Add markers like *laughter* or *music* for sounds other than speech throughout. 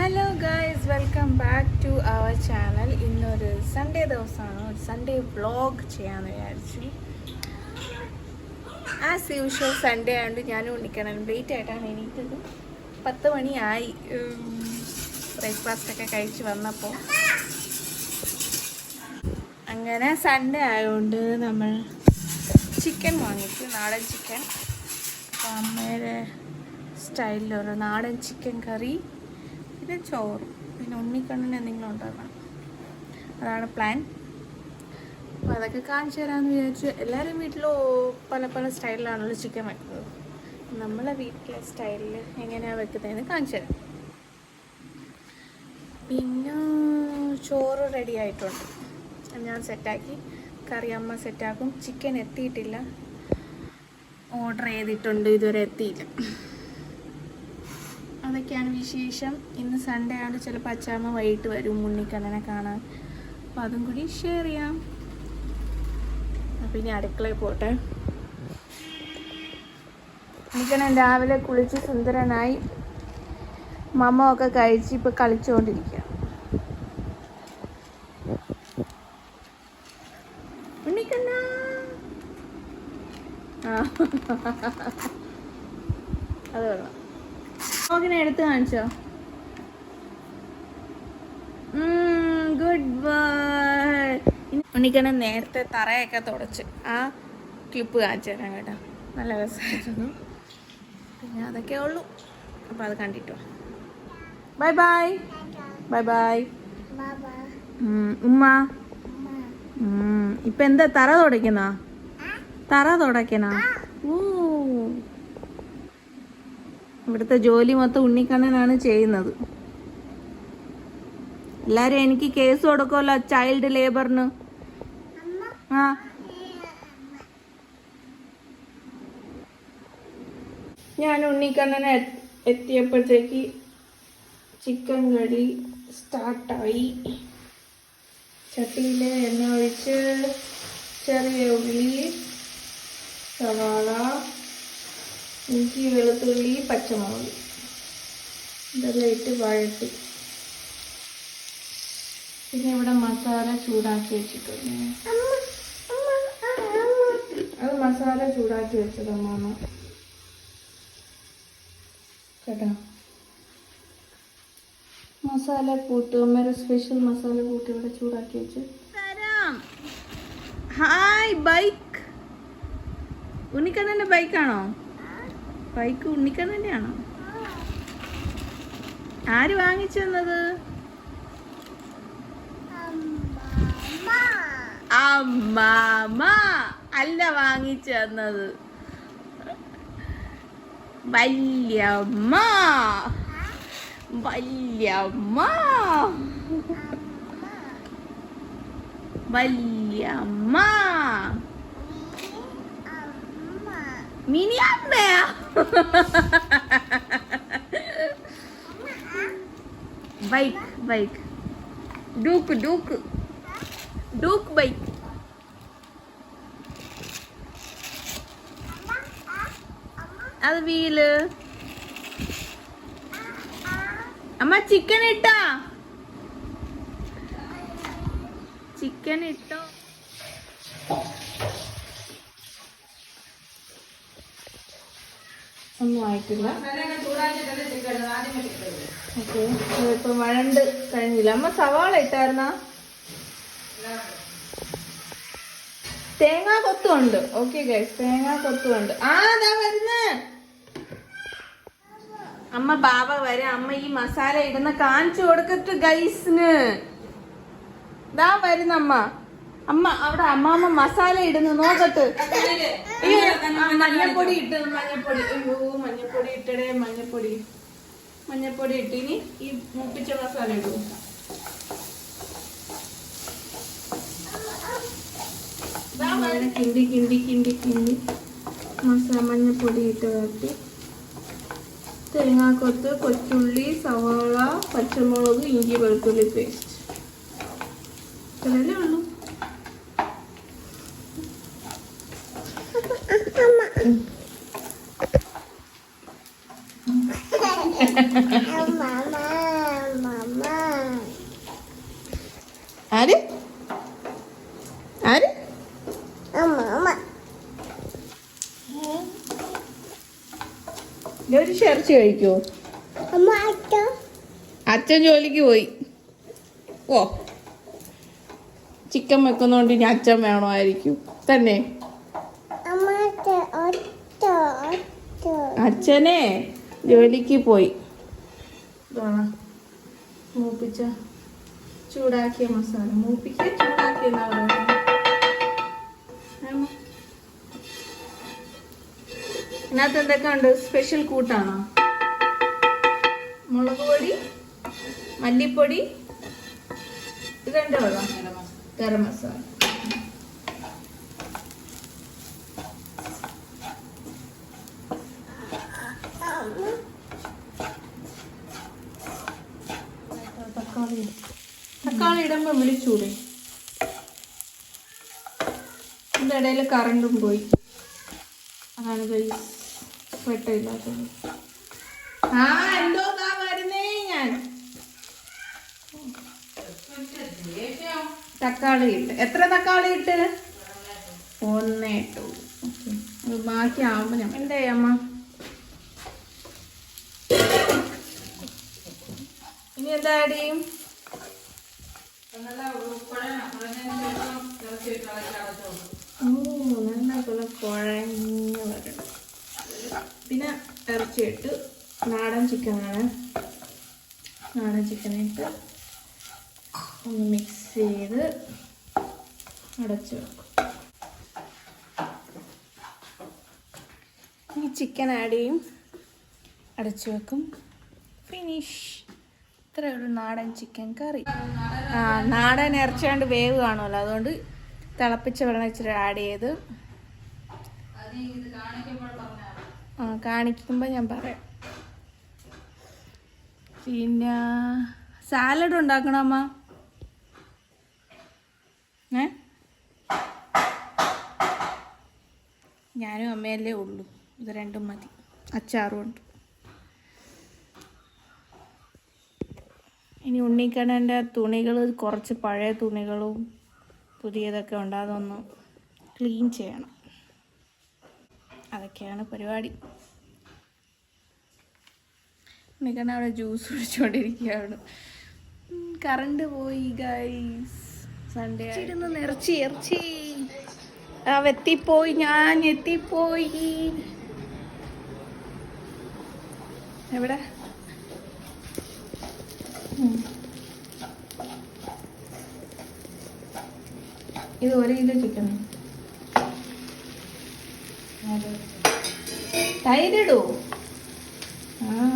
Hello guys welcome back to our channel ഇന്നൊരു Sunday ദിവസമാണ്. ഒരു സൺഡേ വ്ളോഗ് ചെയ്യാമെന്ന് വിചാരിച്ചു. ആസ് യൂഷ്വൽ സൺഡേ ആയതുകൊണ്ട് ഞാനും ഉണ്ണിക്കണം ലേറ്റ് ആയിട്ടാണ് എനിക്കത് പത്ത് മണിയായി. ബ്രേക്ക്ഫാസ്റ്റ് ഒക്കെ കഴിച്ച് വന്നപ്പോൾ അങ്ങനെ സൺഡേ ആയതുകൊണ്ട് നമ്മൾ ചിക്കൻ വാങ്ങിച്ചു. നാടൻ ചിക്കൻ അപ്പോൾ അമ്മയുടെ സ്റ്റൈലിൽ ഒരു നാടൻ ചിക്കൻ കറി പിന്നെ ചോറ്. പിന്നെ ഉണ്ണിക്കണ്ണിന് എന്തെങ്കിലും ഉണ്ടാക്കണം. അതാണ് പ്ലാൻ അപ്പോൾ അതൊക്കെ കാണിച്ചു തരാമെന്ന് വിചാരിച്ചു എല്ലാവരും വീട്ടിലും പല പല സ്റ്റൈലിലാണല്ലോ ചിക്കൻ വെക്കുന്നത്. നമ്മളെ വീട്ടിലെ സ്റ്റൈലിൽ എങ്ങനെയാണ് വെക്കുന്നതെന്ന് കാണിച്ചു തരാം. പിന്നെ ചോറ് റെഡി ആയിട്ടുണ്ട്. ഞാൻ സെറ്റാക്കി കറി അമ്മ സെറ്റാക്കും ചിക്കൻ എത്തിയിട്ടില്ല. ഓർഡർ ചെയ്തിട്ടുണ്ട്. ഇതുവരെ എത്തിയില്ല. അതൊക്കെയാണ് വിശേഷം. ഇന്ന് സൺഡേ ആണ്. ചിലപ്പോൾ അച്ചാമ്മ വൈകിട്ട് വരും ഉണ്ണിക്കണ്ണനെ കാണാൻ. അപ്പോൾ അതും കൂടി ഷെയർ ചെയ്യാം. അപ്പം ഇനി അടുക്കളയിൽ പോട്ടെ. ഉണ്ണിക്കണ്ണൻ രാവിലെ കുളിച്ച് സുന്ദരനായി. മമ്മ ഒക്കെ കഴിച്ച് ഇപ്പോൾ കളിച്ചുകൊണ്ടിരിക്കുക ഉണ്ണിക്കണ്ണ. *laughs* അത് കൊള്ളാം. മോഗിനെ എടുത്ത് കാണിച്ചോ? ഗുഡ് ബൈ ഉണ്ണിക്കണ്ണൻ നേരത്തെ തറയൊക്കെ തുടച്ച്. ആ ക്ലിപ്പ് കാണിച്ചു തരാം കേട്ടോ. നല്ല രസമായിരുന്നു. പിന്നെ അതൊക്കെ ഉള്ളൂ. അപ്പോൾ അത് കണ്ടിട്ടോ. ബൈ ബൈ ബൈ ബൈ ഉമ്മ. ഉം, ഇപ്പൊ എന്താ തറ തുടയ്ക്കുന്ന? തറ തുടയ്ക്കണ ഓ ഇവിടുത്തെ ജോലി മൊത്തം ഉണ്ണിക്കണ്ണനാണ് ചെയ്യുന്നത്. എല്ലാരും എനിക്ക് കേസ് കൊടുക്കുമല്ലോ ചൈൽഡ് ലേബറിന് ആ. ഞാൻ ഉണ്ണിക്കണ്ണനെ എത്തിയപ്പോഴത്തേക്ക് ചിക്കൻ കറി സ്റ്റാർട്ടായി. ചട്ടിയിൽ എണ്ണ ഒഴിച്ച് ചെറിയ ഉള്ളി സവാള ഇഞ്ചി വെളുത്തുള്ളി പച്ചമുളക്. ഇതെല്ലാം ഇട്ട് വഴട്ടി പിന്നെ ഇവിടെ മസാല ചൂടാക്കി വെച്ചിട്ടുണ്ട്. അത് മസാല ചൂടാക്കി വെച്ചത് കേട്ടോ? മസാല കൂട്ട്. അമ്മയുടെ സ്പെഷ്യൽ മസാല കൂട്ട് ഇവിടെ ചൂടാക്കി വെച്ച്. ഹായ് ബൈക്ക് ഉണ്ണിക്കണ്ണന്റെ ബൈക്കാണോ ബൈക്ക് ഉണ്ണിക്കണ്ണന്റെ തന്നെയാണോ? ആര് വാങ്ങിച്ചു തന്നത്? അല്ല വാങ്ങിച്ചു തന്നത്. വല്യമ്മ. മിനി അമ്മയാ? Bike bike. Duke Duke. Duke bike. അത് വീൽ. അമ്മ ചിക്കൻ ഇട്ടാ? ചിക്കൻ ഇട്ടോ? ഒന്നും ആയിട്ടില്ല. ഓക്കെ. ഇപ്പൊ വഴണ്ട് കഴിഞ്ഞില്ല. അമ്മ സവാള ഇട്ടായിരുന്ന? തേങ്ങാ കൊത്തുണ്ട്. ഓക്കെ ഗൈസ് തേങ്ങാ കൊത്തുണ്ട്. ആ അതാ വരുന്നേ. അമ്മ ബാബ വരെ. അമ്മ ഈ മസാല ഇടുന്ന കാണിച്ചു കൊടുക്കട്ട് ഗൈസിന് ഇതാ വരുന്ന അമ്മ അവിടെ അമ്മാമ്മ മസാല ഇടുന്നു നോക്കട്ട്. മഞ്ഞപ്പൊടി ഇട്ട് മഞ്ഞപ്പൊടി. അയ്യോ മഞ്ഞപ്പൊടി ഇട്ടടേ മഞ്ഞപ്പൊടി. മഞ്ഞപ്പൊടി ഇട്ടിനി ഈ മുപ്പിച്ച മസാല ഇടൂ. കിണ്ടി കിണ്ടി കിണ്ടി കിണ്ടി. മസാല മഞ്ഞപ്പൊടി ഇട്ട് വരട്ടി. തേങ്ങാക്കൊത്ത് കൊച്ചുള്ളി സവാള പച്ചമുളക് ഇഞ്ചി വെളുത്തുള്ളി പേസ്റ്റ്. ഇത്രയല്ലേ ഉള്ളൂ. ആര്? ഒരു അച്ഛൻ ജോലിക്ക് പോയി. ഓ ചിക്കൻ വെക്കുന്നോണ്ട് ഇനി അച്ഛൻ വേണമായിരിക്കും. തന്നെ. അച്ഛനെ ജോലിക്ക് പോയി. മൂപ്പിച്ച ചൂടാക്കിയ മസാല. മൂപ്പിക്ക ചൂടാക്കിയ? ഇതിനകത്ത് എന്തൊക്കെ ഉണ്ട്? സ്പെഷ്യൽ കൂട്ടാണോ? മുളക് പൊടി മല്ലിപ്പൊടി ഇതുണ്ടോ ഗരം മസാല തക്കാളി ഇടും. തക്കാളി ഇടുമ്പോ വിളിച്ചൂടെ ഇതിന്റെ ഇടയിൽ കറണ്ടും പോയി. അതാണ് ഗൈസ് വെട്ടമില്ലാത്തത് ആ എന്തോ വരുന്നേ ഞാൻ. തക്കാളി ഇട്ട്. എത്ര തക്കാളി ഇട്ട്? ഒന്നേ ഇട്ടു. ബാക്കി ആവുമ്പോ ഞാൻ എന്താ അമ്മ? ഇനി എന്താ ചെയ്യും ഓ നല്ല പോലെ കുഴഞ്ഞ് വരണം. പിന്നെ ഇറച്ചിയിട്ട് നാടൻ ചിക്കനാണ്. നാടൻ ചിക്കനിട്ട് ഒന്ന് മിക്സ് ചെയ്ത് അടച്ചു വെക്കും. ഈ ചിക്കൻ ആഡ് ചെയ്യും. അടച്ചു വെക്കും. ഫിനിഷ് ഇത്രയേ ഉള്ളൂ നാടൻ ചിക്കൻ കറി. നാടൻ ഇറച്ചാണ്ട് വേവ് കാണുമല്ലോ അതുകൊണ്ട് തിളപ്പിച്ച വെള്ളം ഇച്ചിരി ആഡ് ചെയ്ത്. ആ കാണിക്കുമ്പോൾ ഞാൻ പറയാം. പിന്നെ സാലഡ് ഉണ്ടാക്കണോ അമ്മ? ഏ? ഞാനും അമ്മയല്ലേ ഉള്ളൂ. ഇത് രണ്ടും മതി. അച്ചാറും ഉണ്ട്. ഇനി ഉണ്ണിക്കണ്ണന്റെ തുണികൾ കുറച്ച് പഴയ തുണികളും പുതിയതൊക്കെ ഉണ്ട്. അതൊന്ന് ക്ലീൻ ചെയ്യണം. അതൊക്കെയാണ് പരിപാടി. ഉണ്ണിക്കണ്ണ അവിടെ ജ്യൂസ് കുടിച്ചുകൊണ്ടിരിക്കുകയാണ് കറണ്ട് പോയി ഗൈസ് സൺഡേ ഇരുന്ന് നിറച്ചി ഇറച്ചി. ആ എത്തിപ്പോയി. ഞാൻ എത്തിപ്പോയി. എവിടെ? ഇത് ഒരു കിലോ ചിക്കൻ തൈരിടൂ ആ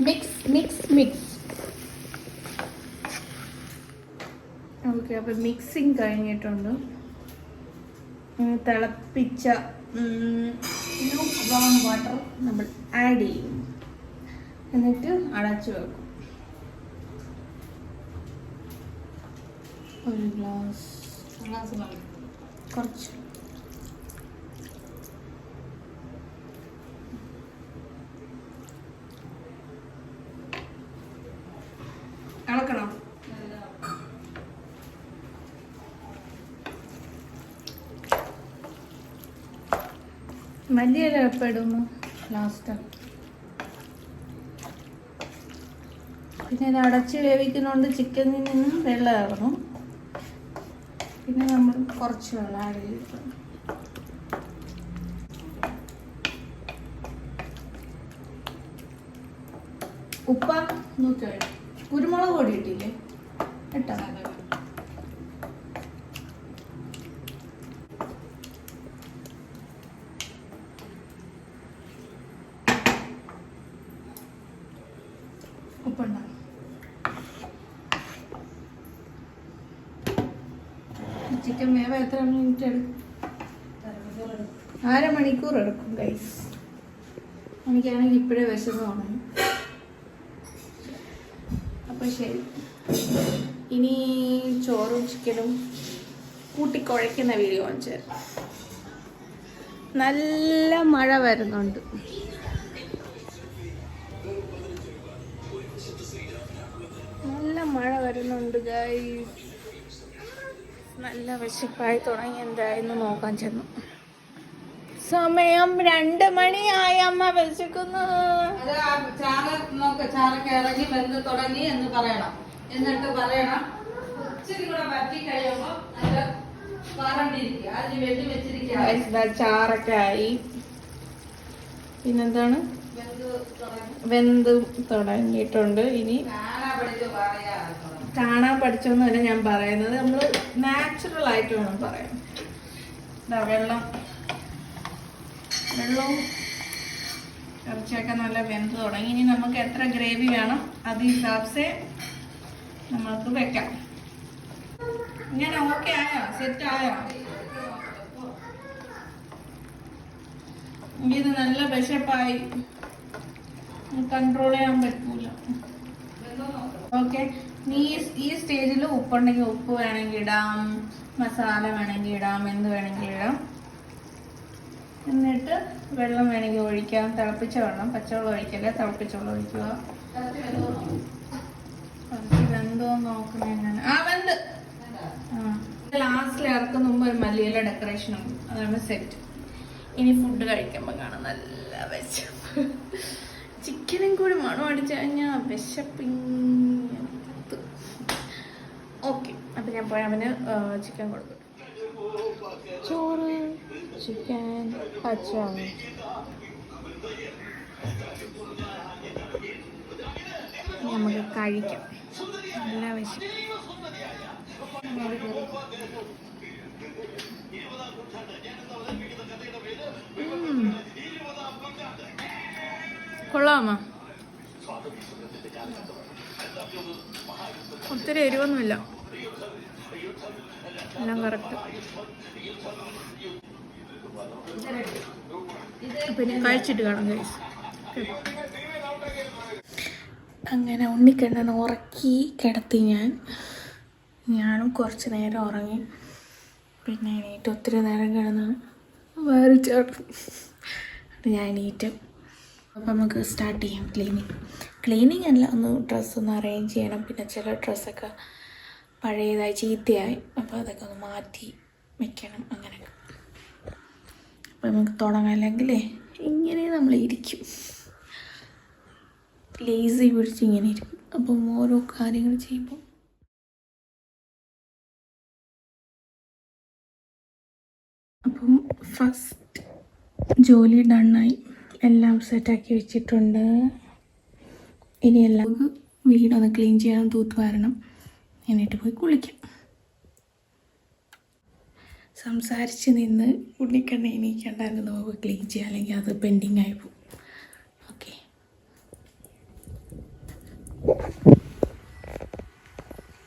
മിക്സ് മിക്സ് മിക്സ് ഓക്കെ അപ്പം മിക്സിങ് കഴിഞ്ഞിട്ടുണ്ട്. തിളപ്പിച്ച വാട്ടർ നമ്മൾ ആഡ് ചെയ്യും. എന്നിട്ട് അടച്ചു വെക്കും. ഒരു ഗ്ലാസ് ഗ്ലാസ് കുറച്ച്. മല്ലിയില ലാസ്റ്റ് പിന്നെ ഇത് അടച്ച് വേവിക്കുന്നതുകൊണ്ട് ചിക്കനിൽ നിന്നും വെള്ളം ഇറങ്ങും. പിന്നെ നമ്മൾ കുറച്ച് വെള്ളം ആഡ് ചെയ്തിട്ടുണ്ട് ഉപ്പ നൂറ്റി കുരുമുളക് പൊടി ഇട്ടില്ലേ? ഇട്ടോ ഉപ്പുണ്ടോ ചിക്കൻ വേവ എത്ര മിനിറ്റ് എടുക്കും എടുക്കും ഗൈസ് എനിക്കാണെങ്കിൽ ഇപ്പോഴേ വിശന്ന് തുടങ്ങി അപ്പം ശരി. ഇനി ചോറും ചിക്കനും കൂട്ടിക്കുഴയ്ക്കുന്ന വീഡിയോ കാണിച്ചു തരാം. നല്ല മഴ വരുന്നുണ്ട്. നല്ല മഴ വരുന്നുണ്ട് ഗൈസ് നല്ല വിശപ്പായി തുടങ്ങി. എന്തായെന്ന് നോക്കാൻ ചെന്നു. സമയം രണ്ട് മണിയായി അമ്മ വിശക്കുന്നു. ചാറൊക്കെ ഇറങ്ങി വെന്ത് തുടങ്ങി എന്ന് പറയണം എന്നിട്ട് പറയണം ഇച്ചിരി കൂടെ വറ്റി കഴിയുമ്പോ ചാറൊക്കെ ആയി. പിന്നെന്താണ്? വെന്ത് തുടങ്ങി. വെന്ത് തുടങ്ങിയിട്ടുണ്ട്. ഇനി പറയാ. കാണാൻ പഠിച്ചൊന്നുമല്ല ഞാൻ പറയുന്നത്. നമ്മൾ നാച്ചുറൽ ആയിട്ട് വേണം പറയാൻ. ഇതാ വെള്ളം. വെള്ളവും ഇറച്ചിയൊക്കെ നല്ല വെന്ത് തുടങ്ങി. ഇനി നമുക്ക് എത്ര ഗ്രേവി വേണം അത് ഹിസാബ്സെ നമ്മൾക്ക് വെക്കാം. ഇങ്ങനെ ഓക്കെ ആയോ? സെറ്റ് ആയോ? ഇത് നല്ല വിശപ്പായി. കൺട്രോൾ ചെയ്യാൻ പറ്റൂല. ഓക്കെ നീ ഈ- സ്റ്റേജിൽ ഉപ്പുണ്ടെങ്കിൽ ഉപ്പ് വേണമെങ്കിൽ ഇടാം മസാല വേണമെങ്കിൽ ഇടാം എന്ത് വേണമെങ്കിൽ ഇടാം. എന്നിട്ട് വെള്ളം വേണമെങ്കിൽ ഒഴിക്കാം. തിളപ്പിച്ച വെള്ളം പച്ചവെള്ളം ഒഴിക്കല്ലേ? തിളപ്പിച്ച വെള്ളം ഒഴിക്കുക. വെന്തോ നോക്കുന്ന ആ വെന്ത്. ലാസ്റ്റിൽ ഇറക്കുന്ന മുമ്പ് ഒരു മല്ലിയില ഡെക്കറേഷനും അതാണ് സെറ്റ് ഇനി ഫുഡ് കഴിക്കുമ്പോൾ കാണാം. നല്ല വിശപ്പ്. ചിക്കനും കൂടി മണം അടിച്ചു കഴിഞ്ഞാൽ വിശപ്പ് ഞാൻ പോയി അവന് ചിക്കൻ കൊടുക്കും ചോറ് ചിക്കൻ പച്ച നമുക്ക് കഴിക്കാം. നല്ല ഉം. കൊള്ളാമോ ഒത്തിരി എരിവൊന്നുമില്ല. എല്ലാം കറക്റ്റ് പിന്നെ കഴിച്ചിട്ട് കാണാം കഴിച്ച് അങ്ങനെ ഉണ്ണിക്കണ്ണൻ ഉറക്കി കിടത്തി ഞാൻ. ഞാനും കുറച്ച് നേരം ഉറങ്ങി. പിന്നെ എണീറ്റ് ഒത്തിരി നേരം കിടന്ന് വേറെ ചേട്ടൻ ഞാൻ എണീറ്റ്. അപ്പം നമുക്ക് സ്റ്റാർട്ട് ചെയ്യാം. ക്ലീനിങ് ക്ലീനിങ് അല്ല ഒന്ന് ഡ്രസ്സൊന്ന് അറേഞ്ച് ചെയ്യണം. പിന്നെ ചില ഡ്രസ്സൊക്കെ പഴയതായി ചീത്തയായി. അപ്പോൾ അതൊക്കെ ഒന്ന് മാറ്റി വെക്കണം അങ്ങനെയൊക്കെ. അപ്പോൾ നമുക്ക് തുടങ്ങാമല്ലെങ്കിലേ ഇങ്ങനെ നമ്മൾ ഇരിക്കും. ലേസി പിടിച്ച് ഇങ്ങനെ ഇരിക്കും. അപ്പം ഓരോ കാര്യങ്ങൾ ചെയ്യുമ്പോൾ അപ്പം ഫസ്റ്റ് ജോലി ഡണ്ണായി എല്ലാം സെറ്റാക്കി വെച്ചിട്ടുണ്ട്. ഇനി എല്ലാം വീടൊന്ന് ക്ലീൻ ചെയ്യണം തൂത്ത് വാരണം. എന്നിട്ട് പോയി കുളിക്കാം. സംസാരിച്ച് നിന്ന് ഉണ്ണിക്കണ്ണ എണീക്കണ്ടായിരുന്നു. നമുക്ക് ക്ലീൻ ചെയ്യാം അല്ലെങ്കിൽ അത് പെൻഡിങ് ആയി പോകും. ഓക്കെ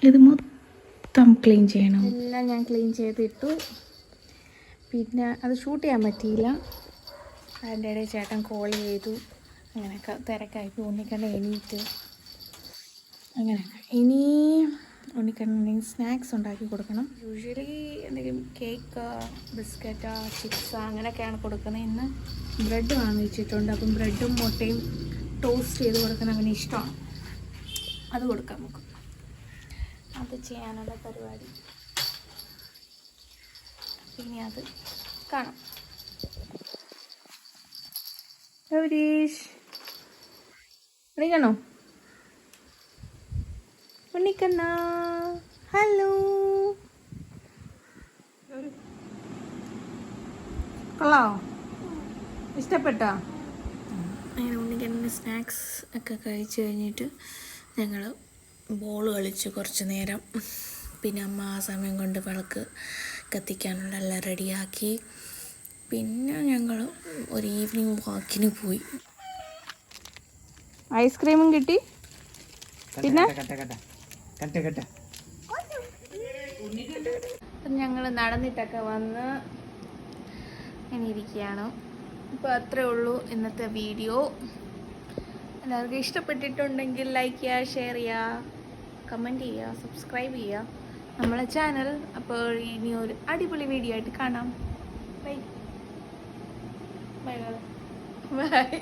ഇത് മൊത്തം ക്ലീൻ ചെയ്യണം. എല്ലാം ഞാൻ ക്ലീൻ ചെയ്തിട്ടു. പിന്നെ അത് ഷൂട്ട് ചെയ്യാൻ പറ്റിയില്ല. അതിന്റെ ഇടയിൽ ചേട്ടൻ കോൾ ചെയ്തു. അങ്ങനെയൊക്കെ തിരക്കായി. ഉണ്ണിക്കണ്ണ എണീറ്റ്. അങ്ങനെയൊക്കെ. ഇനി ഉണ്ണിക്കണ്ണ സ്നാക്സ് ഉണ്ടാക്കി കൊടുക്കണം. യൂഷ്വലി എന്തെങ്കിലും കേക്ക് ബിസ്ക്കറ്റ് ചിപ്സ് അങ്ങനെയൊക്കെയാണ് കൊടുക്കുന്നത്. ഇന്ന് ബ്രെഡ് വാങ്ങിച്ചിട്ടുണ്ട്. അപ്പം ബ്രെഡും മുട്ടയും ടോസ്റ്റ് ചെയ്ത് കൊടുക്കാൻ അവന് ഇഷ്ടമാണ്. അത് കൊടുക്കാം നമുക്ക്. അത് ചെയ്യാനുള്ള പരിപാടി. ഇനി അത് കാണാം. ഗൗരീഷ് വിളിക്കണോ ഉണ്ണിക്കണ്ണ. ഹലോ. കൊള്ളാവോ? ഇഷ്ടപ്പെട്ടോ? അങ്ങനെ ഉണ്ണിക്കണ്ണന്റെ സ്നാക്സ് ഒക്കെ കഴിച്ച് കഴിഞ്ഞിട്ട് ഞങ്ങൾ ബോൾ കളിച്ചു കുറച്ച് നേരം. പിന്നെ അമ്മ ആ സമയം കൊണ്ട് വിളക്ക് കത്തിക്കാനുള്ള എല്ലാം റെഡിയാക്കി. പിന്നെ ഞങ്ങൾ ഒരു ഈവനിങ് വാക്കിന് പോയി. ഐസ്ക്രീമും കിട്ടി. പിന്നെ? അപ്പം ഞങ്ങൾ നടന്നിട്ടൊക്കെ വന്ന് ഇരിക്കുകയാണ്. അപ്പോൾ അത്രേ ഉള്ളൂ ഇന്നത്തെ വീഡിയോ. എല്ലാവർക്കും ഇഷ്ടപ്പെട്ടിട്ടുണ്ടെങ്കിൽ ലൈക്ക് ചെയ്യുക ഷെയർ ചെയ്യുക കമന്റ് ചെയ്യുക സബ്സ്ക്രൈബ് ചെയ്യുക. നമ്മളെ ചാനൽ അപ്പോൾ ഇനി ഒരു അടിപൊളി വീഡിയോ ആയിട്ട് കാണാം. Bye bye bye